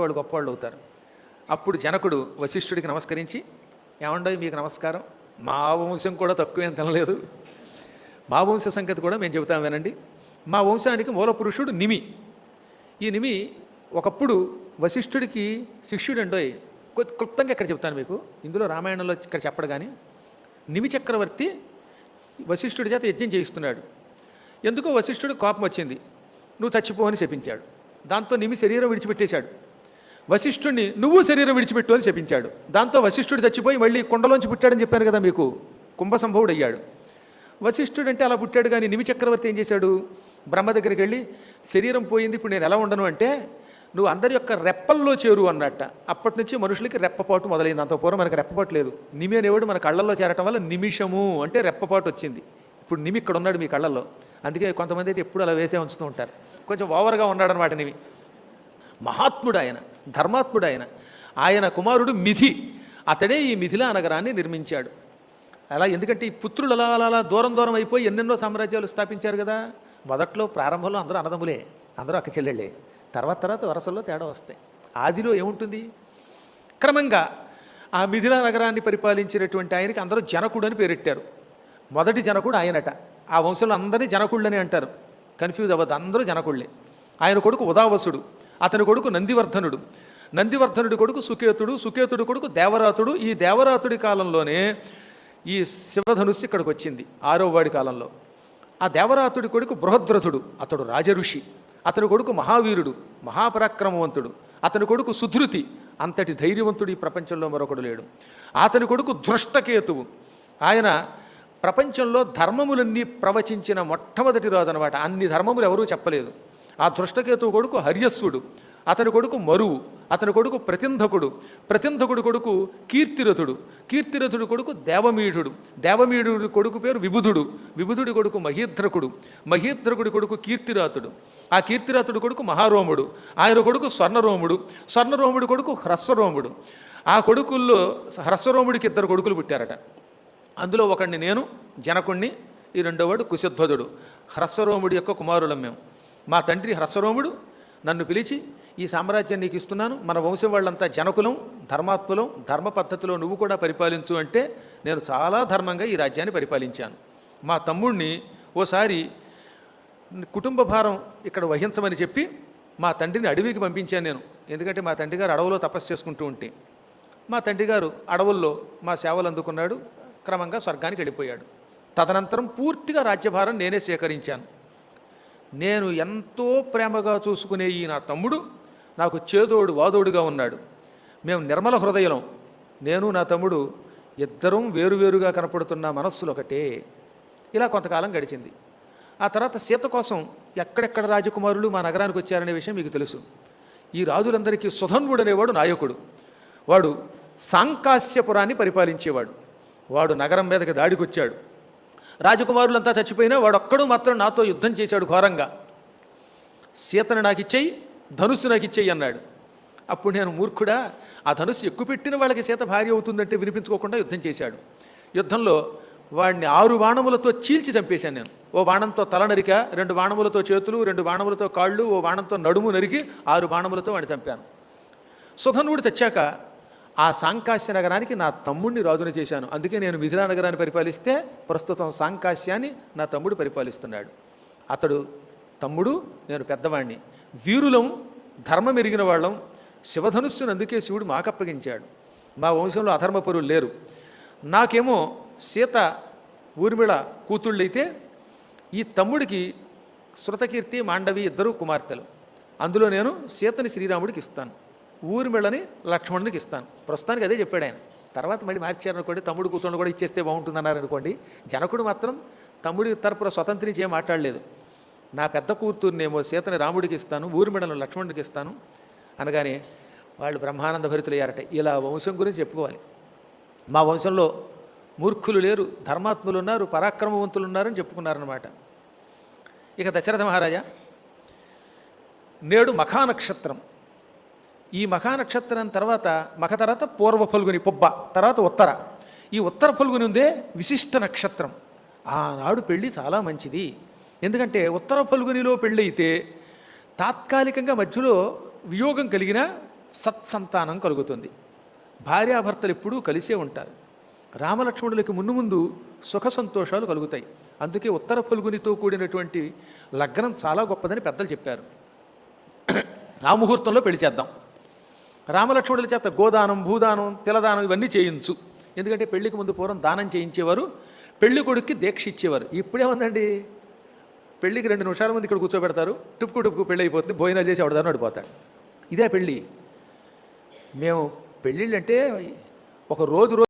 వాళ్ళు గొప్పవాళ్ళు అవుతారు. అప్పుడు జనకుడు వశిష్ఠుడికి నమస్కరించి ఏమండో మీకు నమస్కారం? మా వంశం కూడా తక్కువేం తినలేదు. మా వంశ సంగతి కూడా మేము చెబుతాం వినండి. మా వంశానికి మూల పురుషుడు నిమి. ఈ నిమి ఒకప్పుడు వశిష్ఠుడికి శిష్యుడండోయ్ కొ- క్లుప్తంగా ఇక్కడ చెప్తాను మీకు? ఇందులో రామాయణంలో ఇక్కడ చెప్పడు కానీ నిమి చక్రవర్తి వశిష్ఠుడి చేత యజ్ఞం చేయిస్తున్నాడు. ఎందుకో వశిష్ఠుడు కోపం వచ్చింది. నువ్వు చచ్చిపోవని శపించాడు. దాంతో నిమి శరీరం విడిచిపెట్టేశాడు. వశిష్ఠుడిని నువ్వు శరీరం విడిచిపెట్టు అని చెప్పించాడు. దాంతో వశిష్ఠుడు చచ్చిపోయి మళ్ళీ కుండలోంచి పుట్టాడని చెప్పాను కదా మీకు? కుంభసంభవుడు అయ్యాడు వశిష్ఠుడు అంటే అలా పుట్టాడు కానీ నిమి చక్రవర్తి ఏం చేశాడు? బ్రహ్మ దగ్గరికి వెళ్ళి శరీరం పోయింది ఇప్పుడు నేను ఎలా ఉండను అంటే నువ్వు అందరి యొక్క రెప్పల్లో చేరు అన్నట్ట. అప్పటి నుంచి మనుషులకి రెప్పపాటు మొదలైంది. అంత మనకు రెప్పపాటు లేదు. నిమి అనేవాడు మన కళ్ళల్లో చేరటం వల్ల నిమిషము అంటే రెప్పపాటు వచ్చింది. ఇప్పుడు నిమి ఇక్కడ ఉన్నాడు మీ కళ్ళల్లో. అందుకే కొంతమంది అయితే ఎప్పుడు అలా వేసే ఉంచుతూ ఉంటారు. కొంచెం ఓవర్గా ఉన్నాడనమాట నిమి. మహాత్ముడు ఆయన. ధర్మాత్ముడు ఆయన ఆయన కుమారుడు మిథి. అతడే ఈ మిథిలా నగరాన్ని నిర్మించాడు. అలా ఎందుకంటే ఈ పుత్రులు అలా అలా అలా దూరం దూరం అయిపోయి ఎన్నెన్నో సామ్రాజ్యాలు స్థాపించారు కదా. మొదట్లో ప్రారంభంలో అందరూ అన్నదమ్ములే అందరూ అక్క చెల్లెళ్ళే. తర్వాత తర్వాత వరసల్లో తేడా వస్తాయి. ఆదిలో ఏముంటుంది? క్రమంగా ఆ మిథిలా నగరాన్ని పరిపాలించినటువంటి ఆయనకి అందరూ జనకుడు అని పేరెట్టారు. మొదటి జనకుడు ఆయనట. ఆ వంశంలో అందరినీ జనకుళ్ళని అంటారు. కన్ఫ్యూజ్ అవ్వద్దు అందరూ జనకుళ్ళే. ఆయన కొడుకు ఉదావసుడు. అతని కొడుకు నందివర్ధనుడు. నందివర్ధనుడి కొడుకు సుకేతుడు సుకేతుడు కొడుకు దేవరాతుడు. ఈ దేవరాతుడి కాలంలోనే ఈ శివధనుస్సు ఇక్కడికి వచ్చింది ఆరోవాడి కాలంలో. ఆ దేవరాతుడి కొడుకు బృహద్రథుడు అతడు రాజఋషి. అతని కొడుకు మహావీరుడు మహాపరాక్రమవంతుడు. అతని కొడుకు సుధృతి అంతటి ధైర్యవంతుడు ఈ ప్రపంచంలో మరొకడు లేడు. అతని కొడుకు దృష్టకేతువు ఆయన ప్రపంచంలో ధర్మములన్నీ ప్రవచించిన మొట్టమొదటి రాజు అనమాట అన్ని ధర్మములు ఎవరూ చెప్పలేదు. ఆ దృష్టకేతువు కొడుకు హర్యస్సుడు అతని కొడుకు మరువు అతని కొడుకు ప్రతింధకుడు ప్రతింధకుడు కొడుకు కీర్తిరథుడు కీర్తిరథుడు కొడుకు దేవమీఢుడు దేవమీఢుడి కొడుకు పేరు విబుధుడు విబుధుడి కొడుకు మహీద్రకుడు మహీద్రకుడి కొడుకు కీర్తిరాతుడు ఆ కీర్తిరాతుడు కొడుకు మహారోముడు ఆయన కొడుకు స్వర్ణరోముడు స్వర్ణరోముడి కొడుకు హ్రస్వరోముడు. ఆ కొడుకుల్లో హ్రస్వరోముడికి ఇద్దరు కొడుకులు పుట్టారట. అందులో ఒకడిని నేను జనకుణ్ణి ఈ రెండోవాడు కుశధ్వజుడు. హ్రస్వరోముడి యొక్క కుమారులం మేము. మా తండ్రి హ్రస్వరోముడు నన్ను పిలిచి ఈ సామ్రాజ్యం నీకు ఇస్తున్నాను. మన వంశం వాళ్ళంతా జనకులం ధర్మాత్ములం ధర్మ పద్ధతిలో నువ్వు కూడా పరిపాలించు అంటే నేను చాలా ధర్మంగా ఈ రాజ్యాన్ని పరిపాలించాను. మా తమ్ముడిని ఓసారి కుటుంబ భారం ఇక్కడ వహించమని చెప్పి మా తండ్రిని అడవికి పంపించాను నేను. ఎందుకంటే మా తండ్రి గారు అడవులో తపస్సు చేసుకుంటూ ఉంటే. మా తండ్రి గారు అడవుల్లో మా సేవలు అందుకున్నాడు క్రమంగా స్వర్గానికి వెళ్ళిపోయాడు. తదనంతరం పూర్తిగా రాజ్యభారం నేనే సేకరించాను. నేను ఎంతో ప్రేమగా చూసుకునే ఈ నా తమ్ముడు నాకు చేదోడు వాదోడుగా ఉన్నాడు. మేము నిర్మల హృదయం నేను నా తమ్ముడు ఇద్దరం వేరువేరుగా కనపడుతున్న మనస్సులు ఒకటే. ఇలా కొంతకాలం గడిచింది. ఆ తర్వాత సీత కోసం ఎక్కడెక్కడ రాజకుమారులు మా నగరానికి వచ్చారనే విషయం మీకు తెలుసు. ఈ రాజులందరికీ సుధన్వుడు అనేవాడు నాయకుడు. వాడు సాంకాస్యపురాన్ని పరిపాలించేవాడు. వాడు నగరం మీదకి దాడికొచ్చాడు. రాజకుమారులంతా చచ్చిపోయినా వాడు ఒక్కడు మాత్రం నాతో యుద్ధం చేశాడు ఘోరంగా. సీతను నాకు ఇచ్చేయి ధనుస్సు నాకు ఇచ్చేయి అన్నాడు. అప్పుడు నేను మూర్ఖుడా ఆ ధనుస్సు ఎక్కుపెట్టిన వాళ్ళకి సీత భార్య అవుతుందంటే వినిపించుకోకుండా యుద్ధం చేశాడు. యుద్ధంలో వాడిని ఆరు బాణములతో చీల్చి చంపేశాను నేను. ఓ బాణంతో తల నరిక రెండు బాణములతో చేతులు రెండు బాణములతో కాళ్ళు ఓ బాణంతో నడుము నరికి ఆరు బాణములతో వాడిని చంపాను. సుధనుడు చచ్చాక ఆ సాంకాశ్య నగరానికి నా తమ్ముడిని రాజుని చేశాను. అందుకే నేను మిథిలా నగరాన్ని పరిపాలిస్తే ప్రస్తుతం సాంకాశ్యాన్ని నా తమ్ముడు పరిపాలిస్తున్నాడు. అతడు తమ్ముడు నేను పెద్దవాణ్ణి. వీరులం ధర్మం ఎరిగిన వాళ్ళం. శివధనుస్సును అందుకే శివుడు మాకప్పగించాడు. మా వంశంలో అధర్మపరులు లేరు. నాకేమో సీత ఊర్మిళ కూతుళ్ళైతే ఈ తమ్ముడికి శృతకీర్తి మాండవి ఇద్దరు కుమార్తెలు. అందులో నేను సీతని శ్రీరాముడికి ఇస్తాను. ఊర్మిళని లక్ష్మణునికి ఇస్తాను. ప్రస్తుతానికి అదే చెప్పాడు ఆయన. తర్వాత మళ్ళీ మార్చారనుకోండి తమ్ముడు కూతురు కూడా ఇచ్చేస్తే బాగుంటుందన్నారు అనుకోండి. జనకుడు మాత్రం తమ్ముడి తరపున స్వతంత్రించి ఏం మాట్లాడలేదు. నా పెద్ద కూతుర్నేమో సీతని రాముడికి ఇస్తాను ఊర్మిళను లక్ష్మణుడికి ఇస్తాను అనగానే వాళ్ళు బ్రహ్మానంద భరితులయ్యారట. ఇలా వంశం గురించి చెప్పుకోవాలి. మా వంశంలో మూర్ఖులు లేరు ధర్మాత్ములు ఉన్నారు పరాక్రమవంతులు ఉన్నారని చెప్పుకున్నారనమాట ఇక దశరథ మహారాజా నేడు మఖా నక్షత్రం ఈ మఖానక్షత్రం తర్వాత మఖ తర్వాత పూర్వ ఫల్గుని పొబ్బ తర్వాత ఉత్తర. ఈ ఉత్తర ఫల్గుని ఉందే విశిష్ట నక్షత్రం. ఆనాడు పెళ్ళి చాలా మంచిది. ఎందుకంటే ఉత్తర ఫల్గునిలో పెళ్ళి అయితే తాత్కాలికంగా మధ్యలో వియోగం కలిగిన సత్సంతానం కలుగుతుంది. భార్యాభర్తలు ఎప్పుడూ కలిసే ఉంటారు. రామలక్ష్మణులకి ముందు ముందు సుఖ సంతోషాలు కలుగుతాయి. అందుకే ఉత్తర ఫల్గునితో కూడినటువంటి లగ్నం చాలా గొప్పదని పెద్దలు చెప్పారు. ఆ ముహూర్తంలో పెళ్ళి చేద్దాం. రామలక్ష్మణుల చేత గోదానం భూదానం తిలదానం ఇవన్నీ చేయించు. ఎందుకంటే పెళ్ళికి ముందు పూర్వం దానం చేయించేవారు పెళ్ళి కొడుక్కి దీక్ష ఇచ్చేవారు. ఇప్పుడేముందండి పెళ్ళికి రెండు నిమిషాల ముందు ఇక్కడ కూర్చోబెడతారు టుప్పు టుప్పు పెళ్ళి అయిపోతుంది భోజనాలు చేసి అవడదాన్ని పడిపోతాడు ఇదే పెళ్ళి. మేము పెళ్ళిళ్ళు అంటే ఒక రోజు రోజు